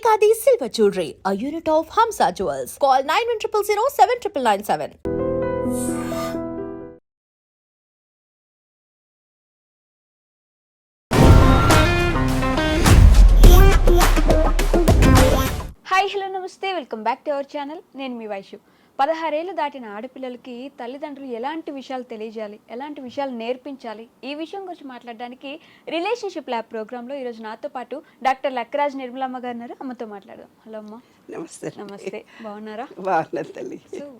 Ekadi Silver Jewelry, a unit of Hamsa Jewels. Call 9100 నమస్తే welcome back to our channel. నేను మీ వైషు. పదహారేళ్ళు దాటిన ఆడపిల్లలకి తల్లిదండ్రులు ఎలాంటి విషయాలు తెలియజేయాలి? ఎలాంటి విషయాలు నేర్పించాలి? ఈ విషయం గురించి మాట్లాడడానికి రిలేషన్షిప్ ల్యాబ్ ప్రోగ్రాంలో ఈరోజు నాతో పాటు డాక్టర్ లక్కరాజ్ నిర్మలమ్మ గారు ఉన్నారు. అమ్మతో మాట్లాడదాం. హలో అమ్మ. నమస్తే. నమస్తే. బాగున్నారా? బాగున్నా తల్లి. సో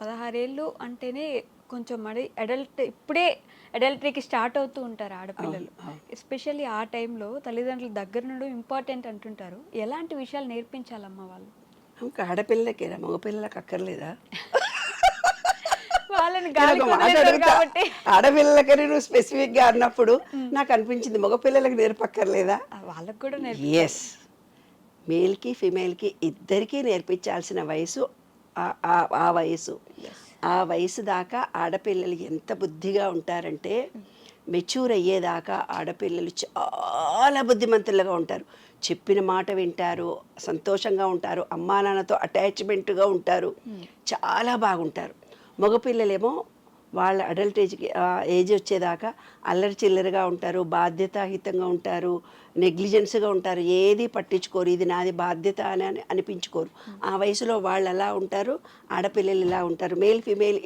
పదహారేళ్ళు అంటేనే కొంచెం మరి అడల్ట్ ఇప్పుడే అడల్టరీకి స్టార్ట్ అవుతూ ఉంటారు ఆడపిల్లలు. ఎస్పెషల్లీ ఆ టైంలో తల్లిదండ్రుల దగ్గర నుండి ఇంపార్టెంట్ అంటుంటారు. ఎలాంటి విషయాలు నేర్పించాలమ్మా వాళ్ళు? ఇంకా ఆడపిల్లకేనా మగపిల్లలకు అక్కర్లేదా? మాట వదిలేశారు అడుగుతా. కాబట్టి. ఆడపిల్లలకని నువ్వు స్పెసిఫిక్గా అన్నప్పుడు నాకు అనిపించింది మగపిల్లలకు నేర్పక్కర్లేదా? వాళ్ళకు కూడా ఎస్ మేల్కి ఫిమేల్కి ఇద్దరికీ నేర్పించాల్సిన వయసు ఆ వయసు. ఆ వయసు దాకా ఆడపిల్లలు ఎంత బుద్ధిగా ఉంటారంటే మెచ్యూర్ అయ్యేదాకా ఆడపిల్లలు చాలా బుద్ధిమంతులుగా ఉంటారు. చెప్పిన మాట వింటారు సంతోషంగా ఉంటారు అమ్మా నాన్నతో అటాచ్మెంట్గా ఉంటారు. చాలా బాగుంటారు. మగపిల్లలేమో వాళ్ళ అడల్ట్ ఏజ్కి ఏజ్ వచ్చేదాకా అల్లరి చిల్లరగా ఉంటారు బాధ్యతాహితంగా ఉంటారు నెగ్లిజెన్స్గా ఉంటారు ఏది పట్టించుకోరు ఇది నాది బాధ్యత అని అని అనిపించుకోరు. ఆ వయసులో వాళ్ళు అలా ఉంటారు? ఆడపిల్లలు ఇలా ఉంటారు? మేల్ ఫిమేల్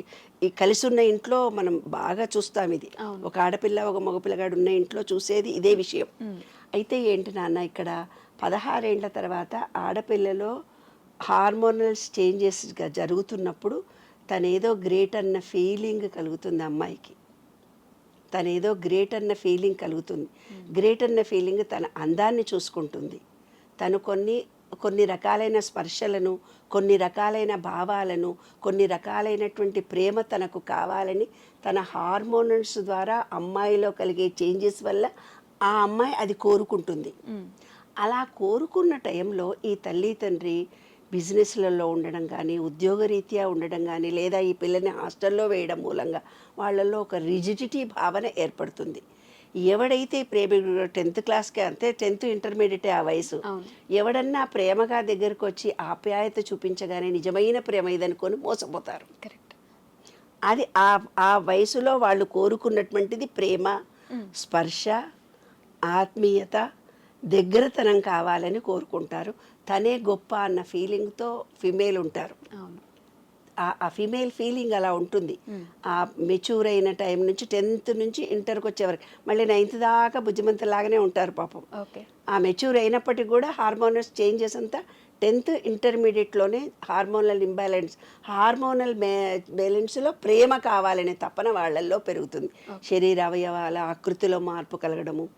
ఈ కలిసి ఉన్న ఇంట్లో మనం బాగా చూస్తాం ఇది. ఒక ఆడపిల్ల ఒక మగపిల్లగాడు ఉన్న ఇంట్లో చూసేది ఇదే విషయం. అయితే ఏంటి నాన్న ఇక్కడ? పదహారేండ్ల తర్వాత ఆడపిల్లలో హార్మోనల్స్ చేంజెస్గా జరుగుతున్నప్పుడు తనేదో గ్రేట్ అన్న ఫీలింగ్ కలుగుతుంది అమ్మాయికి. తనేదో గ్రేట్ అన్న ఫీలింగ్ కలుగుతుంది. గ్రేట్ అన్న ఫీలింగ్ తన అందాన్ని చూసుకుంటుంది. తను కొన్ని కొన్ని రకాలైన స్పర్శలను కొన్ని రకాలైన భావాలను కొన్ని రకాలైనటువంటి ప్రేమ తనకు కావాలని తన హార్మోనల్స్ ద్వారా అమ్మాయిలో కలిగే చేంజెస్ వల్ల ఆ అమ్మాయి అది కోరుకుంటుంది. అలా కోరుకున్న టైంలో ఈ తల్లి తండ్రి బిజినెస్లలో ఉండడం కానీ ఉద్యోగరీత్యా ఉండడం కానీ లేదా ఈ పిల్లని హాస్టల్లో వేయడం మూలంగా వాళ్ళల్లో ఒక రిజిడిటీ భావన ఏర్పడుతుంది. ఎవడైతే ప్రేమ టెన్త్ క్లాస్కి అంతే టెన్త్ ఇంటర్మీడియట్ ఆ వయసు. ఎవడన్నా ప్రేమగా దగ్గరకు వచ్చి ఆప్యాయత చూపించగానే నిజమైన ప్రేమ ఇదనుకొని మోసపోతారు. కరెక్ట్. అది ఆ ఆ వయసులో వాళ్ళు కోరుకున్నటువంటిది ప్రేమ స్పర్శ ఆత్మీయత దగ్గరతనం కావాలని కోరుకుంటారు. తనే గొప్ప అన్న ఫీలింగ్తో ఫిమేల్ ఉంటారు. ఆ- ఆ ఫిమేల్ ఫీలింగ్ అలా ఉంటుంది. ఆ మెచ్యూర్ అయిన టైం నుంచి టెన్త్ నుంచి ఇంటర్కి వచ్చే వరకు మళ్ళీ నైన్త్ దాకా బుద్ధిమంతులాగానే ఉంటారు పాపం. ఓకే. ఆ మెచ్యూర్ అయినప్పటికీ కూడా హార్మోనల్స్ చేంజెస్ అంతా టెన్త్ ఇంటర్మీడియట్లోనే హార్మోనల్ ఇంబ్యాలెన్స్ హార్మోనల్ బ్యాలెన్స్లో ప్రేమ కావాలనే తపన వాళ్ళల్లో పెరుగుతుంది. శరీర అవయవాల ఆకృతిలో మార్పు కలగడము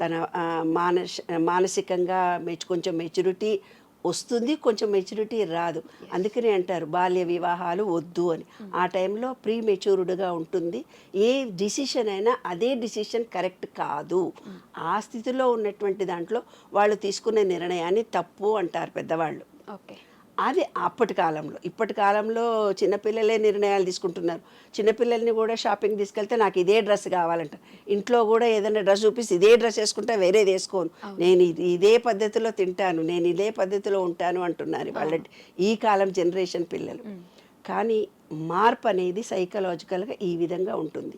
తన మానస మానసికంగా మెచ్ కొంచెం మెచ్యూరిటీ వస్తుంది కొంచెం మెచ్యూరిటీ రాదు. అందుకనే అంటారు బాల్య వివాహాలు వద్దు అని. ఆ టైంలో ప్రీ మెచ్యూర్డ్గా ఉంటుంది. ఏ డిసిషన్ అయినా అదే డిసిషన్ కరెక్ట్ కాదు. ఆ స్థితిలో ఉన్నటువంటి దాంట్లో వాళ్ళు తీసుకునే నిర్ణయాన్ని తప్పు అంటారు పెద్దవాళ్ళు. ఓకే. అది అప్పటి కాలంలో. ఇప్పటి కాలంలో చిన్నపిల్లలే నిర్ణయాలు తీసుకుంటున్నారు. చిన్నపిల్లల్ని కూడా షాపింగ్ తీసుకెళ్తే నాకు ఇదే డ్రెస్ కావాలంట. ఇంట్లో కూడా ఏదైనా డ్రెస్ చూపిస్తే ఇదే డ్రెస్ వేసుకుంటే వేరేది వేసుకోను. నేను ఇది- ఇదే పద్ధతిలో తింటాను. నేను ఇదే పద్ధతిలో ఉంటాను అంటున్నారు వాళ్ళ ఈ కాలం జనరేషన్ పిల్లలు. కానీ మార్పు అనేది సైకలాజికల్గా ఈ విధంగా ఉంటుంది.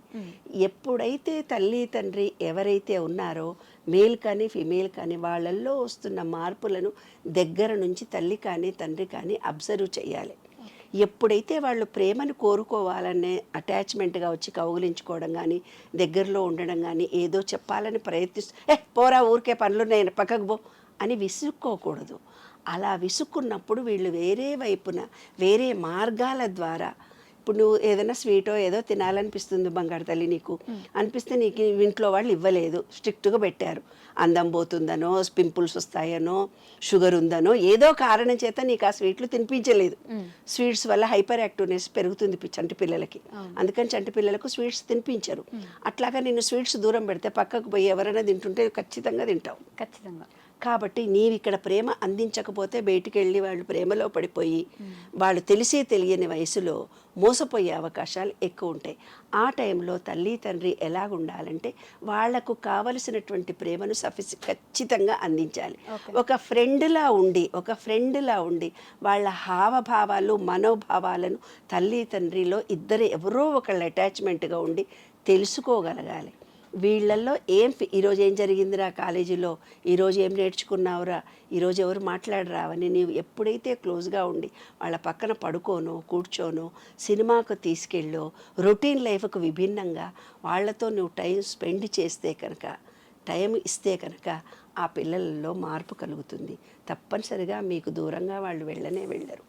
ఎప్పుడైతే తల్లి తండ్రి ఎవరైతే ఉన్నారో మేల్ కానీ ఫిమేల్ కానీ వాళ్ళల్లో వస్తున్న మార్పులను దగ్గర నుంచి తల్లి కానీ తండ్రి కానీ అబ్జర్వ్ చేయాలి. ఎప్పుడైతే వాళ్ళు ప్రేమను కోరుకోవాలనే అటాచ్మెంట్గా వచ్చి కౌగులించుకోవడం కానీ దగ్గరలో ఉండడం కానీ ఏదో చెప్పాలని ప్రయత్నిస్తూ ఏ పోరా ఊరికే పనులున్నాయని పక్కకు పో అని విసుక్కోకూడదు. అలా విసుక్కున్నప్పుడు వీళ్ళు వేరే వైపున వేరే మార్గాల ద్వారా ఇప్పుడు నువ్వు ఏదైనా స్వీటో ఏదో తినాలనిపిస్తుంది బంగారు తల్లి నీకు. అనిపిస్తే నీకు ఇంట్లో వాళ్ళు ఇవ్వలేదు. స్ట్రిక్ట్గా పెట్టారు. అందం పోతుందనో పింపుల్స్ వస్తాయనో షుగర్ ఉందనో ఏదో కారణం చేత నీకు ఆ స్వీట్లు తినిపించలేదు. స్వీట్స్ వల్ల హైపర్ యాక్టివ్నెస్ పెరుగుతుంది చంటి పిల్లలకి. అందుకని చంటి పిల్లలకు స్వీట్స్ తినిపించరు. అట్లాగా నిన్ను స్వీట్స్ దూరం పెడితే పక్కకు పోయి ఎవరైనా తింటుంటే ఖచ్చితంగా తింటావు. ఖచ్చితంగా. కాబట్టి నీవు ఇక్కడ ప్రేమ అందించకపోతే బయటికి వెళ్ళి వాళ్ళు ప్రేమలో పడిపోయి వాళ్ళు తెలిసి తెలియని వయసులో మోసపోయే అవకాశాలు ఎక్కువ ఉంటాయి. ఆ టైంలో తల్లి తండ్రి ఎలాగ ఉండాలంటే వాళ్ళకు కావలసినటువంటి ప్రేమను సఫిసి ఖచ్చితంగా అందించాలి. ఒక ఫ్రెండ్లా ఉండి ఒక ఫ్రెండ్లా ఉండి వాళ్ళ హావభావాలు మనోభావాలను తల్లి తండ్రిలో ఇద్దరు ఎవరో ఒకళ్ళు అటాచ్మెంట్గా ఉండి తెలుసుకోగలగాలి. వీళ్ళల్లో ఏం ఈరోజు ఏం జరిగిందిరా కాలేజీలో? ఈరోజు ఏం నేర్చుకున్నావురా? ఈరోజు ఎవరు మాట్లాడరా? అని నీవు ఎప్పుడైతే క్లోజ్గా ఉండి వాళ్ళ పక్కన పడుకోనో కూర్చోనో సినిమాకు తీసుకెళ్ళో రొటీన్ లైఫ్కు విభిన్నంగా వాళ్ళతో నువ్వు టైం స్పెండ్ చేస్తే కనుక టైం ఇస్తే కనుక ఆ పిల్లలలో మార్పు కలుగుతుంది. తప్పనిసరిగా మీకు దూరంగా వాళ్ళు వెళ్ళనే వెళ్ళరు.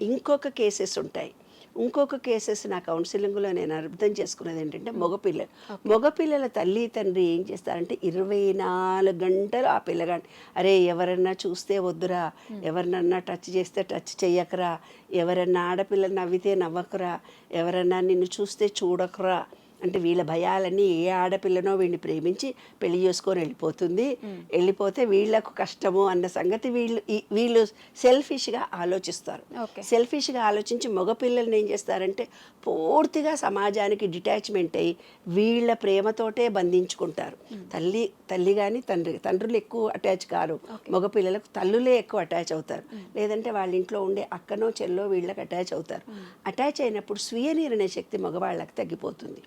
ఇంకొక కేసెస్ ఉంటాయి. ఇంకొక కేసెస్ నా కౌన్సిలింగ్లో నేను అర్థం చేసుకున్నది ఏంటంటే మగపిల్లలు. మగపిల్లల తల్లి తండ్రి ఏం చేస్తారంటే ఇరవై నాలుగు గంటలు ఆ పిల్లగాడిని అరే ఎవరన్నా చూస్తే వద్దురా ఎవరినన్నా టచ్ చేస్తే టచ్ చెయ్యకరా ఎవరన్నా ఆడపిల్ల నవ్వితే నవ్వకురా ఎవరన్నా నిన్ను చూస్తే చూడకురా అంటే వీళ్ళ భయాలన్నీ ఏ ఆడపిల్లనో వీడిని ప్రేమించి పెళ్ళి చేసుకొని వెళ్ళిపోతుంది. వెళ్ళిపోతే వీళ్ళకు కష్టము అన్న సంగతి వీళ్ళు వీళ్ళు సెల్ఫిష్గా ఆలోచిస్తారు. ఓకే. సెల్ఫిష్గా ఆలోచించి మగపిల్లల్ని ఏం చేస్తారంటే పూర్తిగా సమాజానికి డిటాచ్మెంట్ అయ్యి వీళ్ళ ప్రేమతోటే బంధించుకుంటారు. తల్లి తల్లి కానీ తండ్రి తండ్రులు ఎక్కువ అటాచ్ కారు. మగపిల్లలకు తల్లులే ఎక్కువ అటాచ్ అవుతారు. లేదంటే వాళ్ళ ఇంట్లో ఉండే అక్కనో చెల్లో వీళ్ళకి అటాచ్ అవుతారు. అటాచ్ అయినప్పుడు స్వీయ నిర్ణయ శక్తి మగవాళ్ళకి తగ్గిపోతుంది.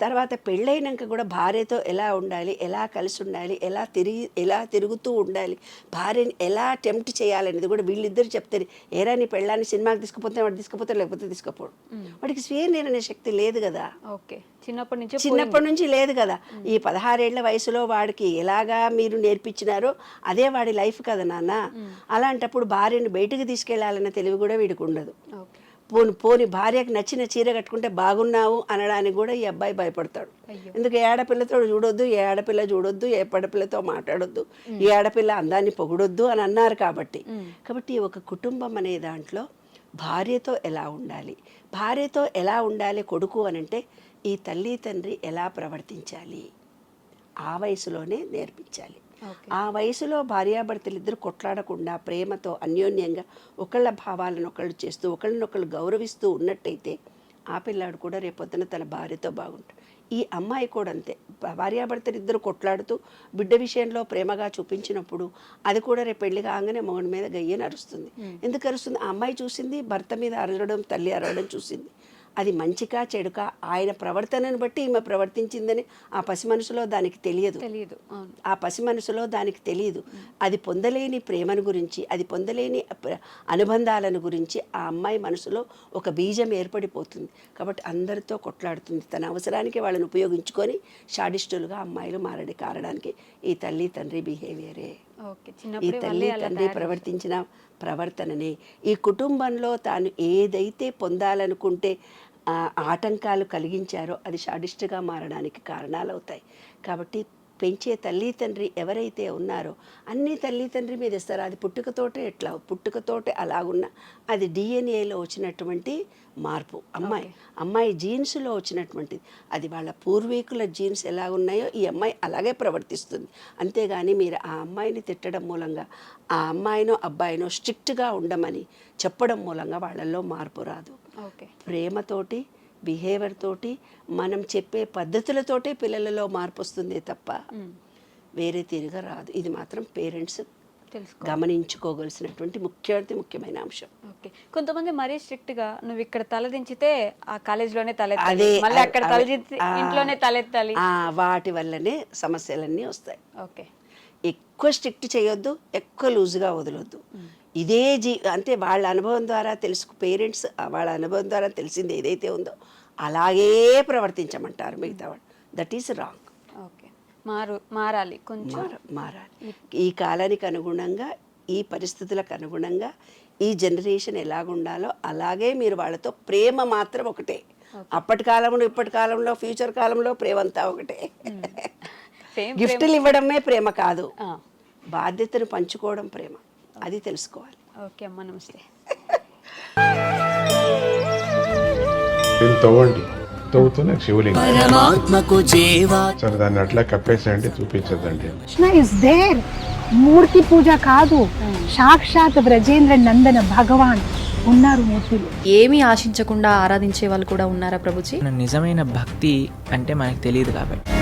తర్వాత పెళ్ళైనాక కూడా భార్యతో ఎలా ఉండాలి ఎలా కలిసి ఉండాలి ఎలా తిరిగి ఎలా తిరుగుతూ ఉండాలి భార్యని ఎలా టెంప్ట్ చేయాలనేది కూడా వీళ్ళిద్దరు చెప్తారు. ఏరా నీ పెళ్ళాన్ని సినిమాకి తీసుకుపోతే వాడు తీసుకుపోతే లేకపోతే తీసుకుపోడు. వాడికి స్వీయ నిర్ణయ శక్తి లేదు కదా. ఓకే. చిన్నప్పటి నుంచి చిన్నప్పటి నుంచి లేదు కదా. ఈ పదహారేళ్ళ వయసులో వాడికి ఎలాగా మీరు నేర్పించినారో అదే వాడి లైఫ్ కదా నాన్న. అలాంటప్పుడు భార్యను బయటికి తీసుకెళ్ళాలన్న తెలివి కూడా వీడికి ఉండదు. ఓకే. పోని పోని భార్యకు నచ్చిన చీర కట్టుకుంటే బాగున్నావు అనడానికి కూడా ఈ అబ్బాయి భయపడతాడు. ఎందుకు ఏ ఆడపిల్లతో చూడొద్దు ఏ ఆడపిల్ల చూడొద్దు ఏ పడపిల్లతో మాట్లాడొద్దు ఏ ఆడపిల్ల అందాన్ని పొగడొద్దు అని అన్నారు కాబట్టి. కాబట్టి ఒక కుటుంబం అనే దాంట్లో భార్యతో ఎలా ఉండాలి? భార్యతో ఎలా ఉండాలి కొడుకు అని అంటే ఈ తల్లి తండ్రి ఎలా ప్రవర్తించాలి? ఆ వయసులోనే నేర్పించాలి. ఆ వయసులో భార్యాభర్తలు ఇద్దరు కొట్లాడకుండా ప్రేమతో అన్యోన్యంగా ఒకళ్ళ భావాలను ఒకళ్ళు చేస్తూ ఒకళ్ళనొకళ్ళు గౌరవిస్తూ ఉన్నట్టయితే ఆ పిల్లాడు కూడా రేపొద్దున తన భార్యతో బాగుంటాడు. ఈ అమ్మాయి కూడా అంతే. భార్యాభర్తలు ఇద్దరు కొట్లాడుతూ బిడ్డ విషయంలో ప్రేమగా చూపించినప్పుడు అది కూడా రేపు పెళ్ళి కాగానే మొగడి మీద గయ్యని అరుస్తుంది ఎందుకు అరుస్తుంది? ఆ అమ్మాయి చూసింది భర్త మీద అరవడం తల్లి అరవడం చూసింది. అది మంచికా చెడుకా? ఆయన ప్రవర్తనను బట్టి ఈమె ప్రవర్తించిందని ఆ పసి మనసులో దానికి తెలియదు. తెలియదు. ఆ పసి మనసులో దానికి తెలియదు. అది పొందలేని ప్రేమను గురించి అది పొందలేని అనుబంధాలను గురించి ఆ అమ్మాయి మనసులో ఒక బీజం ఏర్పడిపోతుంది. కాబట్టి అందరితో కొట్లాడుతుంది. తన అవసరానికి వాళ్ళని ఉపయోగించుకొని షాడిస్టులుగా అమ్మాయిలు మారడి కారడానికి ఈ తల్లి తండ్రి బిహేవియరే. ఈ తల్లి తండ్రి ప్రవర్తించిన ప్రవర్తనని. ఈ కుటుంబంలో తాను ఏదైతే పొందాలనుకుంటే ఆటంకాలు కలిగించారో అది షాడిస్ట్గా మారడానికి కారణాలు అవుతాయి కాబట్టి పెంచే తల్లి తండ్రి ఎవరైతే ఉన్నారో అన్ని తల్లి తండ్రి మీద ఇస్తారు. అది పుట్టుకతోటే ఎట్లా? పుట్టుకతోటే అలాగున్న. అది డిఎన్ఏలో వచ్చినటువంటి మార్పు. అమ్మాయి అమ్మాయి జీన్స్లో వచ్చినటువంటిది. అది వాళ్ళ పూర్వీకుల జీన్స్ ఎలా ఉన్నాయో ఈ అమ్మాయి అలాగే ప్రవర్తిస్తుంది. అంతేగాని మీరు ఆ అమ్మాయిని తిట్టడం మూలంగా ఆ అమ్మాయినో అబ్బాయినో స్ట్రిక్ట్గా ఉండమని చెప్పడం మూలంగా వాళ్ళల్లో మార్పు రాదు. ప్రేమతోటి బిహేవియర్ తోటి మనం చెప్పే పద్ధతులతోటే పిల్లలలో మార్పు వస్తుంది తప్ప వేరే తీరుగా రాదు. ఇది మాత్రం పేరెంట్స్ గమనించుకోగలసినటువంటి ముఖ్యాతి ముఖ్యమైన అంశం. ఓకే. కొంతమంది మరీ స్ట్రిక్ట్గా నువ్వు ఇక్కడ తలదించితే ఆ కాలేజ్లోనే అదే తలెత్తాలి మళ్ళీ అక్కడ తలదించి ఇంట్లోనే తలెత్తాలి. వాటి వల్లనే సమస్యలన్నీ వస్తాయి. ఓకే. ఎక్కువ స్ట్రిక్ట్ చేయొద్దు ఎక్కువ లూజ్గా వదలొద్దు. ఇదే జీ అంటే వాళ్ళ అనుభవం ద్వారా తెలుసు పేరెంట్స్ వాళ్ళ అనుభవం ద్వారా తెలిసింది ఏదైతే ఉందో అలాగే ప్రవర్తించమంటారు మిగతా వాళ్ళు. That is wrong okay. మారు మారాలి కొంచెం మార మారాలి. ఈ కాలానికి అనుగుణంగా ఈ పరిస్థితులకు అనుగుణంగా ఈ జనరేషన్ ఎలాగుండాలో అలాగే మీరు వాళ్ళతో ప్రేమ మాత్రం ఒకటే. అప్పటి కాలంలో ఇప్పటి కాలంలో ఫ్యూచర్ కాలంలో ప్రేమ అంతా ఒకటే. గిఫ్ట్లు ఇవ్వడమే ప్రేమ కాదు. బాధ్యతను పంచుకోవడం ప్రేమ. అది తెలుసుకోవాలి. ఓకే అమ్మ నమస్తే. దీన్ని తవ్వండి. తవ్వుతూనే శివలింగం. పరమాత్మకు జీవా. సరే దాన్ని అట్లా కప్పేసేయండి చూపించదండి Krishna is there. మూర్తి పూజ కాదు. సాక్షాత్ బ్రజేంద్ర నందన భగవాన్ ఉన్నారు మూర్తిలో. ఏమీ ఆశించకుండా ఆరాధించే వాళ్ళు కూడా ఉన్నారా ప్రభుజీ? మన నిజమైన భక్తి అంటే మనకు తెలియదు కాబట్టి.